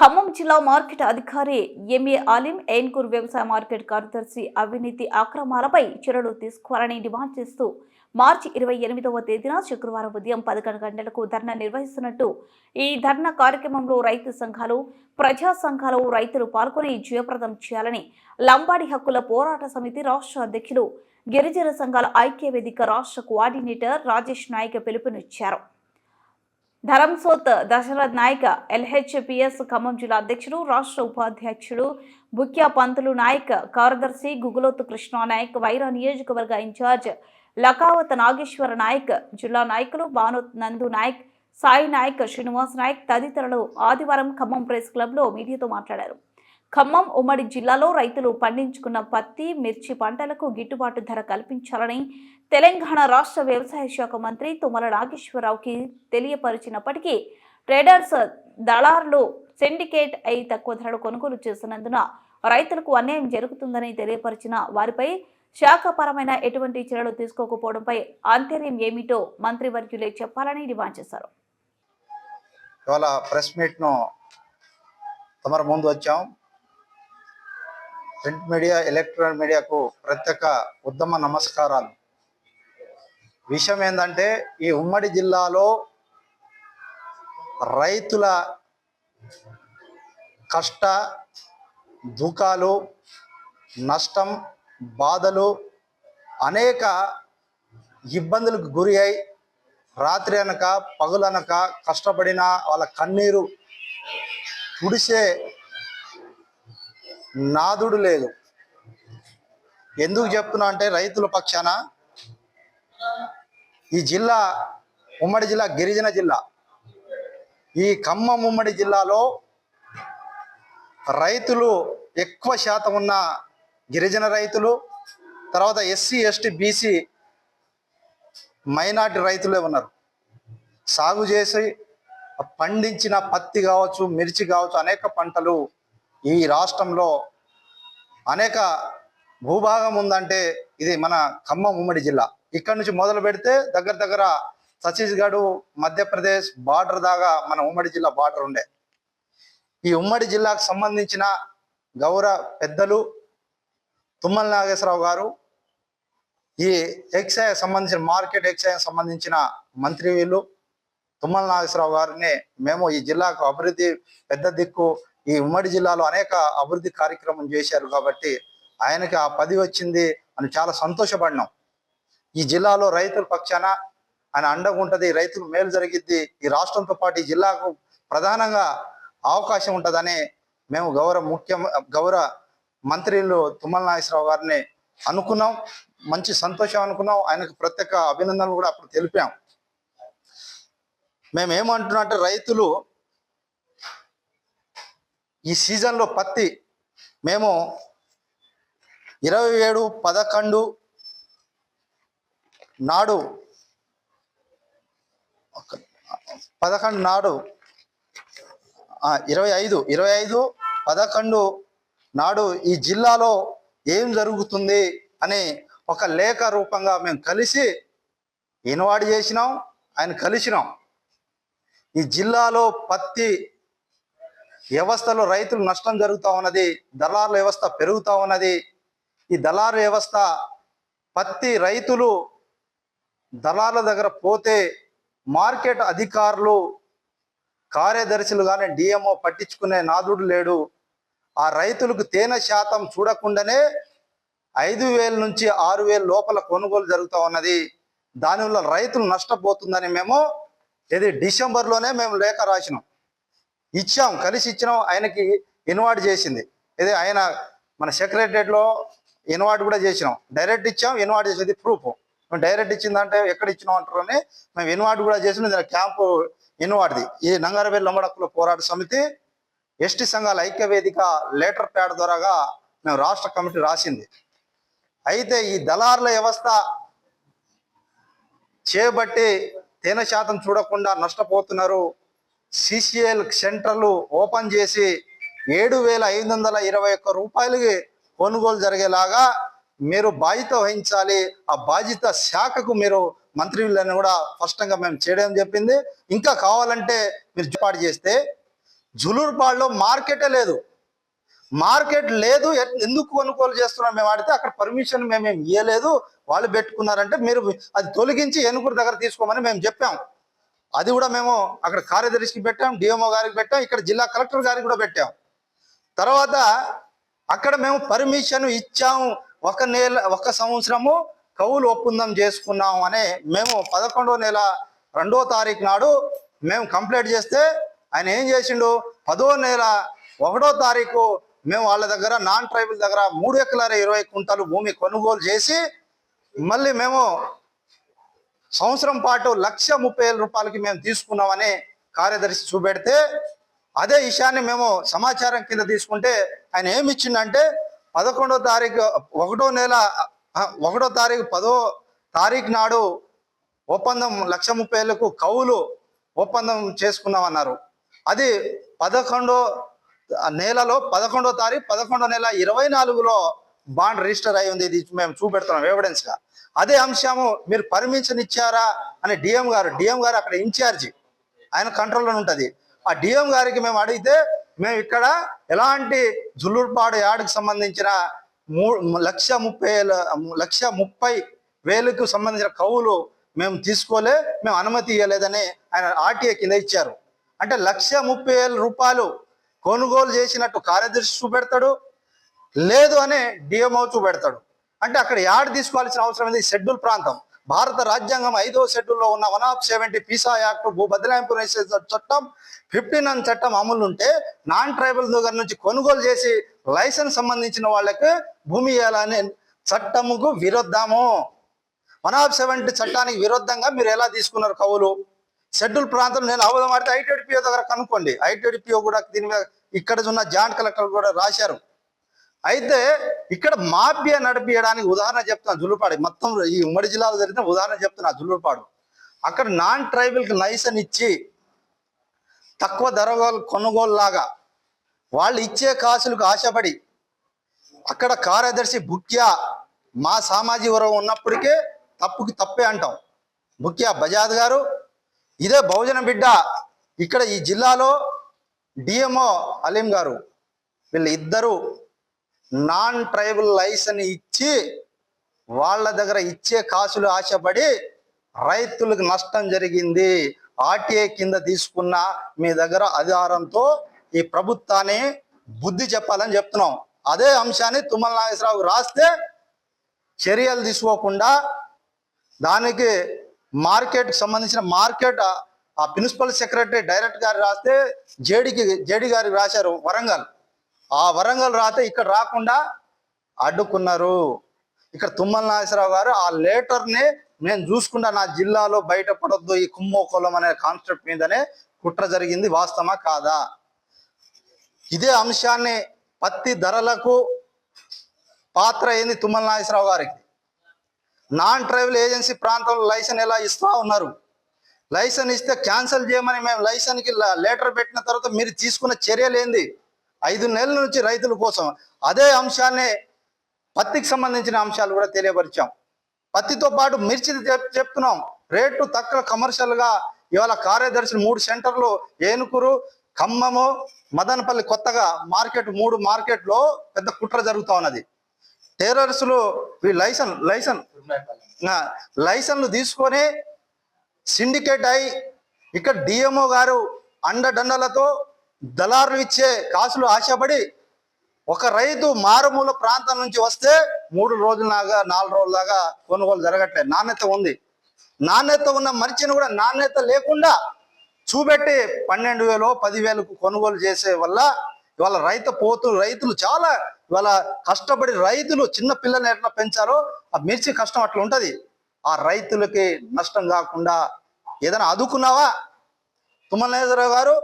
ఖమ్మం జిల్లా మార్కెట్ అధికారి ఎంఏ ఆలిం ఎయిన్కూర్ వ్యవసాయ మార్కెట్ కార్యదర్శి అవినీతి అక్రమాలపై చర్యలు తీసుకోవాలని డిమాండ్ చేస్తూ మార్చి ఇరవై ఎనిమిదవ తేదీన శుక్రవారం ఉదయం పదకొండు గంటలకు ధర్నా నిర్వహిస్తున్నట్టు ఈ ధర్నా కార్యక్రమంలో రైతు సంఘాలు ప్రజా సంఘాలు రైతులు పాల్గొని జయప్రదం చేయాలని లంబాడి హక్కుల పోరాట సమితి రాష్ట్ర అధ్యక్షులు గిరిజన సంఘాల ఐక్య వేదిక రాష్ట్ర కోఆర్డినేటర్ రాజేష్ నాయక్ పిలుపునిచ్చారు. ధరంసోత్ దశరథ్ నాయక్ ఎల్హెచ్పిఎస్ ఖమ్మం జిల్లా అధ్యక్షుడు రాష్ట్ర ఉపాధ్యక్షుడు బుక్యా పంతులు నాయక్ కార్యదర్శి గుగులోత్ కృష్ణ నాయక్ వైరా నియోజకవర్గ ఇన్ఛార్జ్ లకావత్ నాగేశ్వర నాయక్ జిల్లా నాయకులు భానుత్ నందు నాయక్ సాయి నాయక్ శ్రీనివాస్ నాయక్ తదితరులు ఆదివారం ఖమ్మం ప్రెస్ క్లబ్లో మీడియాతో మాట్లాడారు. ఖమ్మం ఉమ్మడి జిల్లాలో రైతులు పండించుకున్న పత్తి మిర్చి పంటలకు గిట్టుబాటు ధర కల్పించాలని తెలంగాణ రాష్ట్ర వ్యవసాయ శాఖ మంత్రి తుమ్మల నాగేశ్వరరావుకి తెలియపరిచినప్పటికీ ట్రేడర్స్ దళారులు సిండికేట్ అయి తక్కువ ధరలు కొనుగోలు చేస్తున్నందున రైతులకు అన్యాయం జరుగుతుందని తెలియపరిచిన వారిపై శాఖపరమైన ఎటువంటి చర్యలు తీసుకోకపోవడంపై ఆంతర్యం ఏమిటో మంత్రివర్యులే చెప్పాలని డిమాండ్ చేశారు. ఇవాళ ప్రెస్ మీట్ను తమరు ముందు వచ్చాం. ప్రింట్ మీడియా ఎలక్ట్రానిక్ మీడియాకు ప్రత్యేక ఉత్తమ నమస్కారాలు. విషయం ఏంటంటే ఈ ఉమ్మడి జిల్లాలో రైతుల కష్ట దుఃఖాలు నష్టం బాధలు అనేక ఇబ్బందులకు గురి అయి రాత్రి అనక పగులనక కష్టపడిన వాళ్ళ కన్నీరు తుడిసే నాదుడు లేదు. ఎందుకు చెప్తున్నా అంటే రైతుల పక్షాన ఈ జిల్లా ఉమ్మడి జిల్లా గిరిజన జిల్లా. ఈ ఖమ్మం ఉమ్మడి జిల్లాలో రైతులు ఎక్కువ శాతం ఉన్న గిరిజన రైతులు తర్వాత ఎస్సీ ఎస్టీ బీసీ మైనార్టీ రైతులే ఉన్నారు. సాగు చేసి పండించిన పత్తి కావచ్చు మిర్చి కావచ్చు అనేక పంటలు ఈ రాష్ట్రంలో అనేక భూభాగం ఉందంటే ఇది మన ఖమ్మం ఉమ్మడి జిల్లా. ఇక్కడ నుంచి మొదలు పెడితే దగ్గర దగ్గర ఛత్తీస్గఢ్ మధ్యప్రదేశ్ బార్డర్ దాకా మన ఉమ్మడి జిల్లా బార్డర్ ఉండే. ఈ ఉమ్మడి జిల్లాకు సంబంధించిన గౌరవ పెద్దలు తుమ్మల నాగేశ్వరరావు గారు ఈ ఎక్సైజ్ సంబంధించిన మార్కెట్ ఎక్సైజ్ సంబంధించిన మంత్రి వీళ్ళు తుమ్మల నాగేశ్వరరావు గారిని మేము ఈ జిల్లాకు అభివృద్ధి పెద్ద దిక్కు ఈ ఉమ్మడి జిల్లాలో అనేక అభివృద్ధి కార్యక్రమం చేశారు కాబట్టి ఆయనకి ఆ పది వచ్చింది అని చాలా సంతోషపడినాం. ఈ జిల్లాలో రైతుల పక్షాన ఆయన అండగా ఉంటుంది రైతులు మేలు జరిగిద్ది ఈ రాష్ట్రంతో పాటు ఈ జిల్లాకు ప్రధానంగా అవకాశం ఉంటుందని మేము గౌరవ ముఖ్య గౌరవ మంత్రులు తుమ్మల నాగేశ్వరరావు గారిని అనుకున్నాం. మంచి సంతోషం అనుకున్నాం. ఆయనకు ప్రత్యేక అభినందనలు కూడా అప్పుడు తెలిపాం. మేము ఏమంటున్నా అంటే రైతులు ఈ సీజన్లో పత్తి మేము ఇరవై ఏడు పదకొండు నాడు పదకొండు నాడు ఇరవై ఐదు ఇరవై ఐదు పదకొండు నాడు ఈ జిల్లాలో ఏం జరుగుతుంది అని ఒక లేఖ రూపంగా మేము కలిసి ఇన్వాడ్ చేసినాం ఆయన కలిసినాం. ఈ జిల్లాలో పత్తి వ్యవస్థలో రైతులు నష్టం జరుగుతూ ఉన్నది దళారుల వ్యవస్థ పెరుగుతూ ఉన్నది. ఈ దళారు వ్యవస్థ పత్తి రైతులు దళారుల దగ్గర పోతే మార్కెట్ అధికారులు కార్యదర్శులు కానీ డిఎంఓ పట్టించుకునే నాదుడు లేడు. ఆ రైతులకు తేనె శాతం చూడకుండానే ఐదు వేల నుంచి ఆరు వేల లోపల కొనుగోలు జరుగుతూ ఉన్నది. దానివల్ల రైతులు నష్టపోతుందని మేము ఇది డిసెంబర్లోనే మేము లేఖ రాసినాం. ఇచ్చాం కలిసి ఇచ్చినాం ఆయనకి ఇన్వైట్ చేసింది. ఇది ఆయన మన సెక్రటరియట్లో ఇన్వైట్ కూడా చేసినాం. డైరెక్ట్ ఇచ్చాం ఇన్వైట్ చేసేది ప్రూఫ్. మేము డైరెక్ట్ ఇచ్చిందంటే ఎక్కడ ఇచ్చినాం అంటారు అని మేము ఇన్వైట్ కూడా చేసిన. దీని క్యాంపు ఇన్వాట్ది ఈ నంగారవేలు లంబడక్కుల పోరాట సమితి ఎస్టీ సంఘాల ఐక్య వేదిక లెటర్ ప్యాడ్ ద్వారాగా మేము రాష్ట్ర కమిటీ రాసింది. అయితే ఈ దళారుల వ్యవస్థ చేపట్టి తేనె శాతం చూడకుండా నష్టపోతున్నారు. సిసిఎల్ సెంటర్లు ఓపెన్ చేసి ఏడు వేల ఐదు వందల ఇరవై ఒక్క రూపాయలకి కొనుగోలు జరిగేలాగా మీరు బాధ్యత వహించాలి. ఆ బాధ్యత శాఖకు మీరు మంత్రులను కూడా స్పష్టంగా మేము చేయడం చెప్పింది. ఇంకా కావాలంటే మీరు ఏర్పాటు చేస్తే జులూరుపాడులో మార్కెటే లేదు. మార్కెట్ లేదు. ఎందుకు కొనుగోలు చేస్తున్నాం మేము ఆడితే అక్కడ పర్మిషన్ మేము ఇవ్వలేదు వాళ్ళు పెట్టుకున్నారంటే మీరు అది తొలగించి ఏనుగురు దగ్గర తీసుకోమని మేము చెప్పాం. అది కూడా మేము అక్కడ కార్యదర్శికి పెట్టాం డిఎంఓ గారికి పెట్టాం ఇక్కడ జిల్లా కలెక్టర్ గారికి కూడా పెట్టాం. తర్వాత అక్కడ మేము పర్మిషన్ ఇచ్చాము. ఒక నెల ఒక సంవత్సరము కవులు ఒప్పందం చేసుకున్నాం అనే మేము పదకొండో నెల రెండో తారీఖు నాడు మేము కంప్లైంట్ చేస్తే ఆయన ఏం చేసిండు? పదో నెల ఒకటో తారీఖు మేము వాళ్ళ దగ్గర నాన్ ట్రైబల్ దగ్గర మూడు ఎకరాల ఇరవై కుంటలు భూమి కొనుగోలు చేసి మళ్ళీ మేము సంవత్సరం పాటు లక్ష ముప్పై వేల రూపాయలకి మేము తీసుకున్నామని కార్యదర్శి చూపెడితే అదే విషయాన్ని మేము సమాచారం కింద తీసుకుంటే ఆయన ఏమిచ్చిండంటే పదకొండో తారీఖు ఒకటో నెల ఒకటో తారీఖు పదో తారీఖు నాడు ఒప్పందం లక్ష ముప్పై వేలకు కవులు ఒప్పందం చేసుకున్నామన్నారు. అది పదకొండో నెలలో పదకొండో తారీఖు పదకొండో నెల ఇరవై నాలుగులో బాండ్ రిజిస్టర్ అయి ఉంది ఇది మేము చూపెడుతున్నాం ఎవిడెన్స్గా అదే అంశము మీరు పర్మిషన్ ఇచ్చారా అని డిఎం గారు డిఎం గారు అక్కడ ఇన్ఛార్జి ఆయన కంట్రోల్లో ఉంటుంది. ఆ డిఎం గారికి మేము అడిగితే మేము ఇక్కడ ఎలాంటి జుల్లూరుపాడు యార్డుకు సంబంధించిన మూ లక్ష ముప్పై లక్ష ముప్పై వేలకు సంబంధించిన కవులు మేము తీసుకోలే మేము అనుమతి ఇవ్వలేదని ఆయన ఆర్టీఏ కింద ఇచ్చారు. అంటే లక్ష ముప్పై వేల రూపాయలు కొనుగోలు చేసినట్టు కార్యదర్శి చూపెడతాడు లేదు అనే డిఎంఓ చూపెడతాడు. అంటే అక్కడ యాడ్ తీసుకోవాల్సిన అవసరం అనేది షెడ్యూల్ ప్రాంతం. భారత రాజ్యాంగం ఐదో షెడ్యూల్లో ఉన్న one of seventy PESA act భూ బదలాయింపు చట్టం ఫిఫ్టీన్ అన్ చట్టం అమలు ఉంటే నాన్ ట్రైబల్ దగ్గర నుంచి కొనుగోలు చేసి లైసెన్స్ సంబంధించిన వాళ్ళకి భూమి ఇవ్వాలని చట్టముకు విరుద్ధము. వన్ ఆఫ్ సెవెంటీ చట్టానికి విరుద్ధంగా మీరు ఎలా తీసుకున్నారు కవులు? షెడ్యూల్ ప్రాంతం నేను అవధం ఆడితే ఐటీడీపీఓ దగ్గర కనుక్కోండి. ఐటీడీపీఓ కూడా దీని మీద ఇక్కడ ఉన్న జాయింట్ కలెక్టర్ కూడా రాశారు. అయితే ఇక్కడ మాఫియా నడిపించడానికి ఉదాహరణ చెప్తున్నాను జులుపాడు. మొత్తం ఈ ఉమ్మడి జిల్లాలో జరిగిన ఉదాహరణ చెప్తున్నా జులుపాడు. అక్కడ నాన్ ట్రైబల్కి లైసెన్స్ ఇచ్చి తక్కువ ధర కొనుగోలు లాగా వాళ్ళు ఇచ్చే కాసులకు ఆశపడి అక్కడ కార్యదర్శి బుక్యా మా సామాజిక వర్గం ఉన్నప్పటికే తప్పుకి తప్పే అంటాం. బుక్యా బజాద్ గారు ఇదే బహుజన బిడ్డ ఇక్కడ ఈ జిల్లాలో డిఎంఓ అలీం గారు వీళ్ళు ఇద్దరు నాన్ ట్రైబల్ లైసెన్స్ ఇచ్చి వాళ్ళ దగ్గర ఇచ్చే కాసులు ఆశపడి రైతులకు నష్టం జరిగింది. ఆర్టీఐ కింద తీసుకున్న మీ దగ్గర అధికారంతో ఈ ప్రభుత్వాన్ని బుద్ధి చెప్పాలని చెప్తున్నాం. అదే అంశాన్ని తుమ్మల నాగేశ్వరరావు రాస్తే చర్యలు తీసుకోకుండా దానికి మార్కెట్కి సంబంధించిన మార్కెట్ ఆ- ప్రిన్సిపల్ సెక్రటరీ డైరెక్ట్ గారు రాస్తే జేడీకి జేడీ గారికి రాశారు వరంగల్. ఆ వరంగల్ రాతే ఇక్కడ రాకుండా అడ్డుకున్నారు. ఇక్కడ తుమ్మల నాగేశ్వరరావు గారు ఆ లేటర్ని నేను చూసుకుంటా నా జిల్లాలో బయటపడొద్దు ఈ కుంభకోళం అనే కాన్సెప్ట్ మీదనే కుట్ర జరిగింది వాస్తవమా కాదా? ఇదే అంశాన్ని పత్తి ధరలకు పాత్ర అయింది తుమ్మల నాగేశ్వరరావు గారికి. నాన్ ట్రైబల్ ఏజెన్సీ ప్రాంతంలో లైసెన్స్ ఎలా ఇస్తా ఉన్నారు? లైసెన్స్ ఇస్తే క్యాన్సిల్ చేయమని మేము లైసెన్స్కి లెటర్ పెట్టిన తర్వాత మీరు తీసుకున్న చర్యలు ఏంది? ఐదు నెలల నుంచి రైతుల కోసం అదే అంశాన్ని పత్తికి సంబంధించిన అంశాలు కూడా తెలియపరిచాం. పత్తితో పాటు మిర్చి చెప్తున్నాం. రేటు తక్కువ కమర్షియల్గా ఇవాళ కార్యదర్శులు మూడు సెంటర్లు ఏనుకూరు ఖమ్మము మదనపల్లి కొత్తగా మార్కెట్ మూడు మార్కెట్లో పెద్ద కుట్ర జరుగుతూ ఉన్నది. టేరర్స్లు ఈ లైసెన్స్ లైసెన్స్ లైసెన్లు తీసుకొని సిండికేట్ అయి ఇక్కడ డిఎంఓ గారు అండదండలతో దళారులు ఇచ్చే కాసులు ఆశపడి ఒక రైతు మారుమూల ప్రాంతం నుంచి వస్తే మూడు రోజులలాగా నాలుగు రోజులాగా కొనుగోలు జరగట్లేదు. నాణ్యత ఉంది. నాణ్యత ఉన్న మర్చిని కూడా నాణ్యత లేకుండా చూపెట్టి పన్నెండు వేలు పదివేలకు కొనుగోలు చేసే వల్ల ఇవాళ రైతు పోతు రైతులు చాలా ఇవాళ కష్టపడి రైతులు చిన్న పిల్లల్ని ఎట్లా పెంచారో ఆ మిర్చి కష్టం అట్లా ఉంటుంది. ఆ రైతులకి నష్టం కాకుండా ఏదైనా అదుకున్నావా? తుమ్మలేశ్వరరావు గారు